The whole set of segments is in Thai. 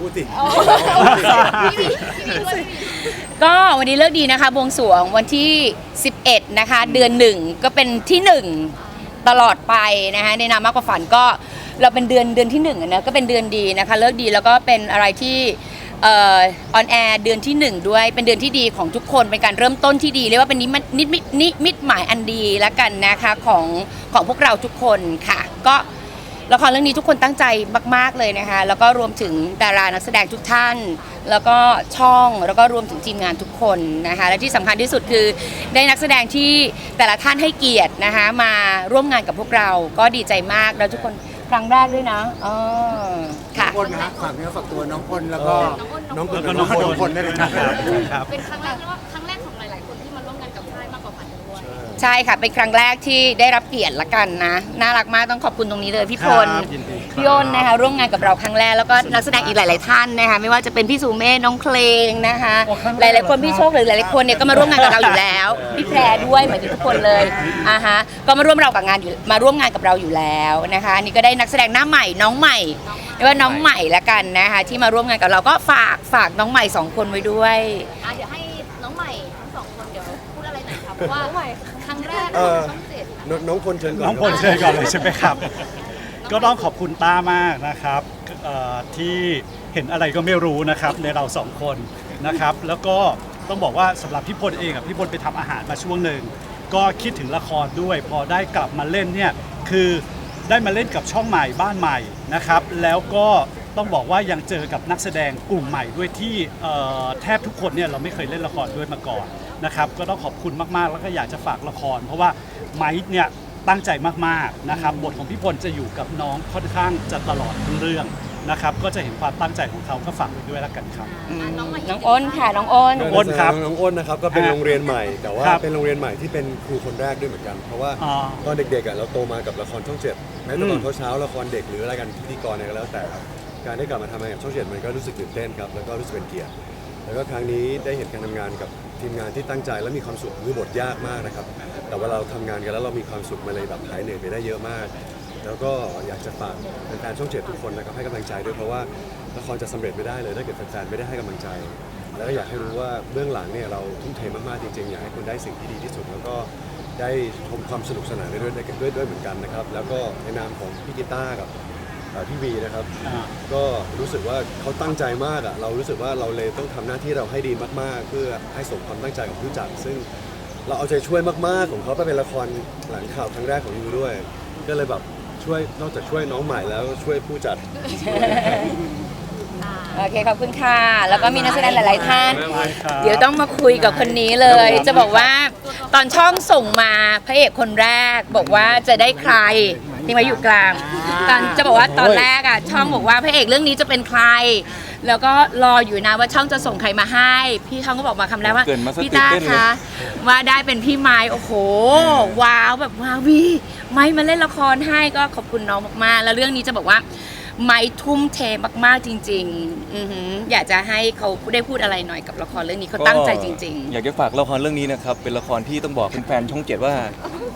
พูดสิก็วันนี้เลิกดีนะคะบวงสรวงวันที่ 11 นะคะ เดือนหนึ่งก็เป็นที่1ตลอดไปนะคะในนามมากกว่าฝันก็เราเป็นเดือนเดือนที่1อะนะก็เป็นเดือนดีนะคะเลิกดีแล้วก็เป็นอะไรที่เออนแอร์เดือนที่1ด้วยเป็นเดือนที่ดีของทุกคนเป็นการเริ่มต้นที่ดีเรียกว่าเป็นนิมิตนิมิตนิมิตหมายอันดีแล้วกันนะคะของของพวกเราทุกคนค่ะ ก็ ละครเรื่องนี้ทุกคนตั้งใจมาก ๆ เลยนะคะ แล้วก็รวมถึงดารานักแสดงทุกท่าน แล้วก็ช่องแล้วก็รวมถึงทีมงานทุกคนนะคะ และที่สำคัญที่สุดคือได้นักแสดงที่แต่ละท่านให้เกียรตินะคะ มาร่วมงานกับพวกเราก็ดีใจมากแล้วทุกคนครั้งแรกด้วยนะอ๋อค่ะคนนะฝากเนื้อฝากตัวน้องคนแล้วก็น้องคนแล้วก็น้องคนน้องคนได้เลยครับครับเป็นครั้งแรกแล้วว่า ใช่ค่ะ เป็นครั้งแรกที่ได้รับเกียรติละกันนะ น่ารักมากต้องขอบคุณตรงนี้เลยพี่พลครับยินดีครับ พี่อ้นนะคะร่วมงานกับเราครั้งแรกแล้วก็นักแสดงอีกหลาย ๆ ท่านนะคะไม่ว่าจะเป็นพี่สุเมธน้องเพลงนะคะหลาย ๆ คนพี่โชคหรือหลาย ๆ คนเนี่ยก็มาร่วมงานกับเราอยู่แล้ว พี่แพรด้วยเหมือนทุกคนเลยอ่าฮะก็มาร่วมเรากับงานอยู่มาร่วมงานกับเราอยู่แล้วนะคะอันนี่ก็ได้นักแสดงหน้าใหม่น้องใหม่เรียกว่าน้องใหม่ละกันนะคะที่มาร่วมงานกับเราก็ฝากฝากน้องใหม่สองคนไว้ด้วย อะเดี๋ยวให้น้องใหม่ทั้งสองคนเดี๋ยวพูดอะไรหน่อยครับเพราะว่าครั้งแรก เอของอช่องเจ็ดน้องน้องคนเชิญก่อนน้องพลเชิญก่อนเลยใช่ไหมครับ ก็ต้องขอบคุณต้ามากนะครับเอ่อที่เห็นอะไรก็ไม่รู้นะครับในเราสองคนนะครับ แล้วก็ต้องบอกว่าสำหรับพี่พลเองอะพี่พลไปทำอาหารมาช่วงหนึ่งก็คิดถึงละครด้วย พอได้กลับมาเล่นเนี่ยคือได้มาเล่นกับช่องใหม่บ้านใหม่นะครับ แล้วก็ต้องบอกว่ายังเจอกับนักแสดงกลุ่มใหม่ด้วยที่เอ่อแทบทุกคนเนี่ยเราไม่เคยเล่นละครด้วยมาก่อน นะครับก็ต้องขอบคุณมากๆ แล้วก็อยากจะฝากละคร เพราะว่าไมค์เนี่ยตั้งใจมากๆนะครับบทของพี่พลจะอยู่กับน้องค่อนข้างจะตลอดทั้งเรื่องนะครับก็จะเห็นความตั้งใจของเขาก็ฝากไว้ด้วยแล้วกันครับอืมน้องใหม่น้องอ้นค่ะ น้องอ้นน้องอ้นครับน้องอ้นนะครับก็เป็นฮะโรงเรียนใหม่ แต่ว่าครับเป็นโรงเรียนใหม่ที่เป็นครูคนแรกด้วยเหมือนกัน เพราะว่าอ๋อตอนเด็กๆอะเราโตมากับละครช่องเจ็ดแม้แต่ตออืนมเช้าๆละครเด็กหรืออะไรกันพิธีกรอะไรก็แล้วแต่ครับการได้กลับมาทำงานกับช่องเจ็ดมันก็รู้สึกตื่นเต้นครับแล้วก็รู้สึกเป็นเกียรติ แล้วก็ครั้งนี้ได้เห็นการทำงานกับทีมงานที่ตั้งใจและมีความสุขคือบทยากมากนะครับ แต่ว่าเราทำงานกันแล้วเรามีความสุขมาเลยแบบหายเหนื่อยไปได้เยอะมาก แล้วก็อยากจะฝากแฟนๆช่องเจ็ดทุกคนนะครับให้กำลังใจด้วยเพราะว่าละครจะสำเร็จไม่ได้เลยถ้าเกิดแฟนๆไม่ได้ให้กำลังใจ แล้วก็อยากให้รู้ว่าเบื้องหลังเนี่ยเราทุ่มเทมากๆจริงๆอยากให้คุณได้สิ่งที่ดีที่สุดแล้วก็ได้ชมความสนุกสนานด้วยด้วยด้วยด้วยเหมือนกันนะครับ แล้วก็ในนามของพี่กีตาร์กับ เอ่อพี่วีนะครับ อ่า ก็รู้สึกว่าเขาตั้งใจมากอะเรารู้สึกว่าเราเลยต้องทำหน้าที่เราให้ดีมากๆ เพื่อให้สมความตั้งใจของผู้จัด ซึ่งเราเอาใจช่วยมากๆ ของเขาไปเป็นละครหลังข่าวครั้งแรกของยูด้วย ก็เลยแบบช่วยนอกจากช่วยน้องใหม่แล้วช่วยผู้จัด โอเคขอบคุณค่ะ แล้วก็มีนักแสดงหลาย ๆ ท่านครับเดี๋ยวต้องมาคุยกับคนนี้เลย จะบอกว่าตอนช่องส่งมาพระเอกคนแรก บอกว่าจะได้ใคร ที่มาอยู่กลาง ตอนจะบอกว่าตอนแรกอะช่องบอกว่าพระเอกเรื่องนี้จะเป็นใคร แล้วก็รออยู่นะว่าช่องจะส่งใครมาให้ พี่ช่องก็บอกมาคำแรกว่าเกินมาซะพี่ต้าตื่นเต้นเลย คะว่าได้เป็นพี่ไม้โอ้โห ว้าวแบบว้าววีไม้มาเล่นละครให้ก็ขอบคุณน้องมากๆ แล้วเรื่องนี้จะบอกว่า ไม้ทุ่มเทมาก ๆ จริง ๆ อือหืออยากจะให้เขาได้พูดอะไรหน่อยกับละครเรื่องนี้เขาตั้งใจจริงอยากจะฝากละครเรื่องนี้นะครับ เป็นละครที่ต้องบอกแฟนๆช่องเจ็ดว่า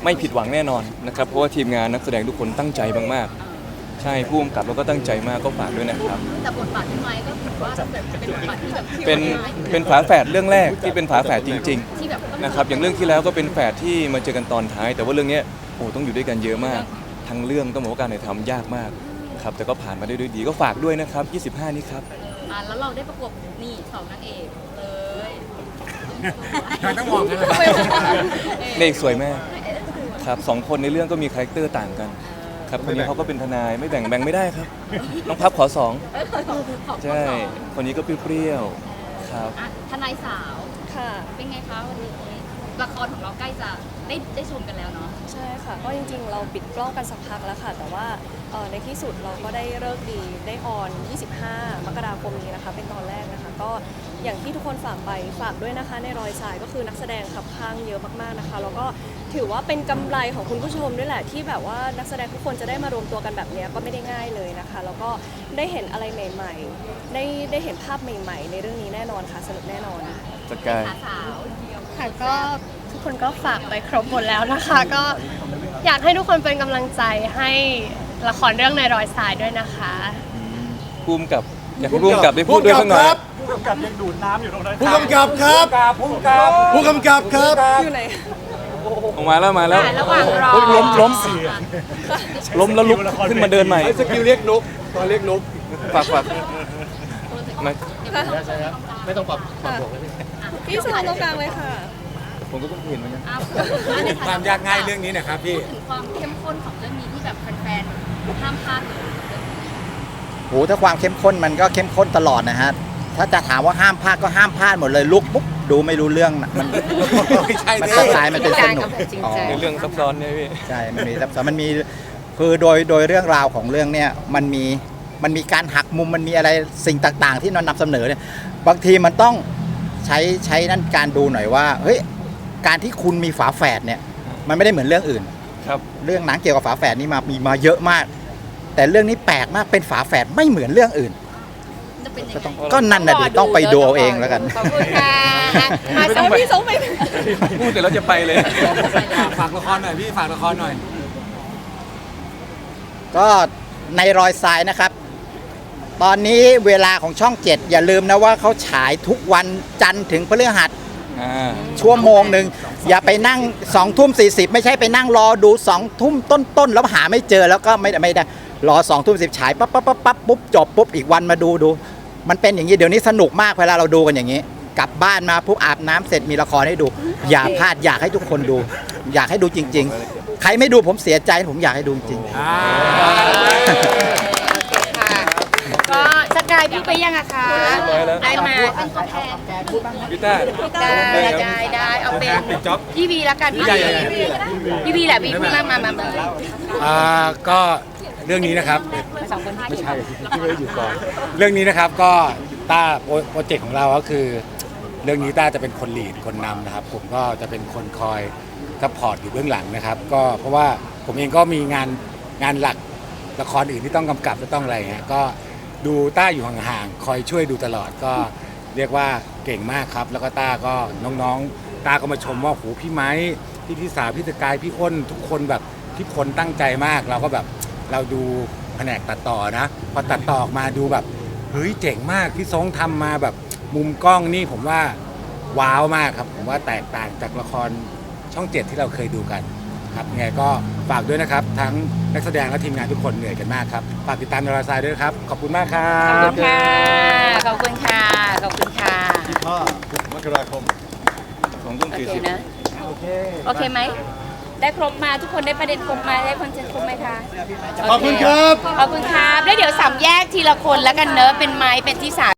ไม่ผิดหวังแน่นอนนะครับ เพราะว่าทีมงานนักแสดงทุกคนตั้งใจมากๆ ใช่ผู้กำกับแล้วก็ตั้งใจมากก็ฝากด้วยนะครับ แต่บทบาทพี่ไม้ก็ถือว่าเป็นบทบาทที่แบบเป็นเป็นฝาแฝดเรื่องแรกที่เป็นฝาแฝดจริง ที่แบบต้องๆนะครับ อย่างเรื่องที่แล้วก็เป็นแฝดที่มาเจอกันตอนท้าย แต่ว่าเรื่องเนี้ยโอ้ต้องอยู่ด้วยกันเยอะมาก ทั้งเรื่องต้องบอกว่าการถ่ายทำยากมาก ครับ แต่ก็ผ่านมาได้ด้วยดีก็ฝากด้วยนะครับ 25 นี้ครับ อะแล้วเราได้ประกบนี่สองนางเอกเลยต้องมองกันเลยเด็กสวยมากครับสองคนในเรื่องก็มีคาแรคเตอร์ต่างกัน ครับคนนี้เขาก็เป็นทนายไม่แบ่งแบ่งไม่ได้ครับ น้องพับขอสองขอบคุณใช่สองคนนี้ก็เปรี้ยวๆครับ อะทนายสาวค่ะ เป็นไงคะวันนี้ ละครของเราใกล้จะได้ได้ชมกันแล้วเนาะ ใช่ค่ะ ก็จริงๆ เราปิดกล้องกันสักพักแล้วค่ะ แต่ว่าเอ่อในที่สุดเราก็ได้เลิกดีได้ออน 25 มกราคมนี้นะคะ เป็นตอนแรกนะคะ ก็อย่างที่ทุกคนฝากไปฝากด้วยนะคะ ในรอยสายก็คือนักแสดงขับข้างเยอะมากๆนะคะ แล้วก็ถือว่าเป็นกำไรของคุณผู้ชมด้วยแหละที่แบบว่านักแสดงทุกคนจะได้มารวมตัวกันแบบเนี้ยก็ไม่ได้ง่ายเลยนะคะ แล้วก็ได้เห็นอะไรใหม่ ๆ ได้ได้เห็นภาพใหม่ ๆ ในเรื่องนี้แน่นอนค่ะสนุกแน่นอน สกาย ขาสาวเดียว ค่ะก็ทุกคนก็ฝากไปครบหมดแล้วนะคะ ก็อยากให้ทุกคนเป็นกำลังใจให้ละครเรื่องในรอยสายด้วยนะคะ ภูมิกับอยากให้ผู้กำกับได้พูดด้วยสักหน่อย ผู้กำกับยังดูดน้ำอยู่ตรงนั้นผู้กำกับครับ ผู้กำกับผู้กำกับครับ อยู่ไหน ออกมาแล้วมาแล้วระหว่างรอ โอ้ยล้มล้มล้มแล้วลุกขึ้นมาเดินใหม่ไอ้สกิลเรียกนกตอนเรียกนกฝากฝากมา พี่สาวตรงกลางเลยค่ะ ผมก็เพิ่งเห็นเหมือนกันอ้าวความยากง่ายเรื่องนี้นะครับพี่พูดถึงความเข้มข้นของเรื่องนี้ที่แบบแฟนๆห้ามพลาดเลยโหถ้าความเข้มข้นมันก็เข้มข้นตลอดนะฮะ ถ้าจะถามว่าห้ามพลาดก็ห้ามพลาดหมดเลยลุกปุ๊บดูไม่รู้เรื่องนะมันไม่ใช่มันดิสไตล์มันเป็นสนุกจริงอ๋อจัง ในเรื่องซับซ้อนเนี่ยพี่ ใช่ มันมีซับซ้อนมันมีคือโดยโดยเรื่องราวของเรื่องเนี่ยมันมีมันมีการหักมุมมันมีอะไรสิ่งต่าง ๆ ที่นำนำเสนอเนี่ย บางทีมันต้องใช้ใช้นั่นการดูหน่อยว่าเฮ้ยการที่คุณมีฝาแฝดเนี่ย มันไม่ได้เหมือนเรื่องอื่น ครับ เรื่องหนังเกี่ยวกับฝาแฝดนี่มามีมาเยอะมาก แต่เรื่องนี้แปลกมากเป็นฝาแฝดไม่เหมือนเรื่องอื่น จะเป็นยังก็ไงต้องก็นั่นนะดิต้องไปดูเอาเองแล้วกัน ขอบคุณค่ะอะมาไม่สัต้กองไปพี่สงไปพูดแต่แล้วจะไปเลย ฝากละครหน่อยพี่ฝากละครหน่อย ก็ในรอยทรายนะครับ ตอนนี้เวลาของช่องเจ็ดอย่าลืมนะว่าเขาฉายทุกวันจันทร์ถึงพฤหัสอ่าชั่วโมงหนึ่งอย่าไปนั่ง2องทุ่มสีไม่ใช่ไปนั่งรอดู2องทุ่มต้นๆแล้วหาไม่เจอแล้วก็ไม่ไม่ได้รอ2องทุ่มสิฉายปั๊บปั๊บปั๊บปั๊บปุ๊บจบปุ๊บอีกวันมาดูดู มันเป็นอย่างนี้เดี๋ยวนี้สนุกมากเวลาเราดูกันอย่างนี้ กลับบ้านมาปุ๊บอาบน้ำเสร็จมีละครให้ดู อย่าพลาดอยากให้ทุกคนดู อยากให้ดูจริง ๆ ใครไม่ดูผมเสียใจผมอยากให้ดูจริงๆค่ะก็ส กายพี่ไปยังอะคะเรียบร้อยแล้ว ได้มาเป็นตัวแทนพี่ต้าได้ได้ได้เอาเป็นปิดจ็อบ พี่วีแล้วกันพี่ใหญ่วีใหญ่พี่วีแหละพี่พี่มามามามาอ่าก็เรื่องนี้นะครับสองคนที่ใช่ที่ไม่ได้อยู่ก่อนเรื่องนี้นะครับก็ต้าโปรโปรเจกต์ของเราก็คือ เรื่องนี้ต้าจะเป็นคนลีดคนนำนะครับ ผมก็จะเป็นคนคอยซัพพอร์ตอยู่เบื้องหลังนะครับ ก็เพราะว่าผมเองก็มีงานงานหลักละครอื่นที่ต้องกำกับและต้องอะไรเงี้ยก็ ดูต้าอยู่ห่างๆคอยช่วยดูตลอดก็เรียกว่าเก่งมากครับ แล้วก็ต้าก็น้องๆต้าก็มาชมว่าโหพี่ไม้พี่พิสาพี่สกายพี่อ้นทุกคนแบบทุกคนตั้งใจมากเราก็แบบเราดูแผนกตัดต่อนะพอตัดต่อออกมาดูแบบเฮ้ยเจ๋งมากที่ทรงทำมาแบบมุมกล้องนี่ผมว่าว้าวมากครับ ผมว่าแตกต่างจากละครช่องเจ็ดที่เราเคยดูกัน ครับยังไงก็ฝากด้วยนะครับ ทั้งนักแสดงและทีมงานทุกคนเหนื่อยกันมากครับ ฝากติดตามในรายการด้วยนะครับ ขอบคุณมากครัขอบ บคุณค่ะ ขอบคุณค่ะ ขอบคุณค่ะมกราคมสองทุ่มโอสี่เคสิบนะโอเคไหม ได้ครบมาทุกคนได้ประเด็นครบมาได้คอนเทนต์ครบไหมคะขอบคุณครับ ขอบคุณครับ แล้วเดี๋ยวสามแยกทีละคนแล้วกันเนอะเป็นไม้เป็นที่สาม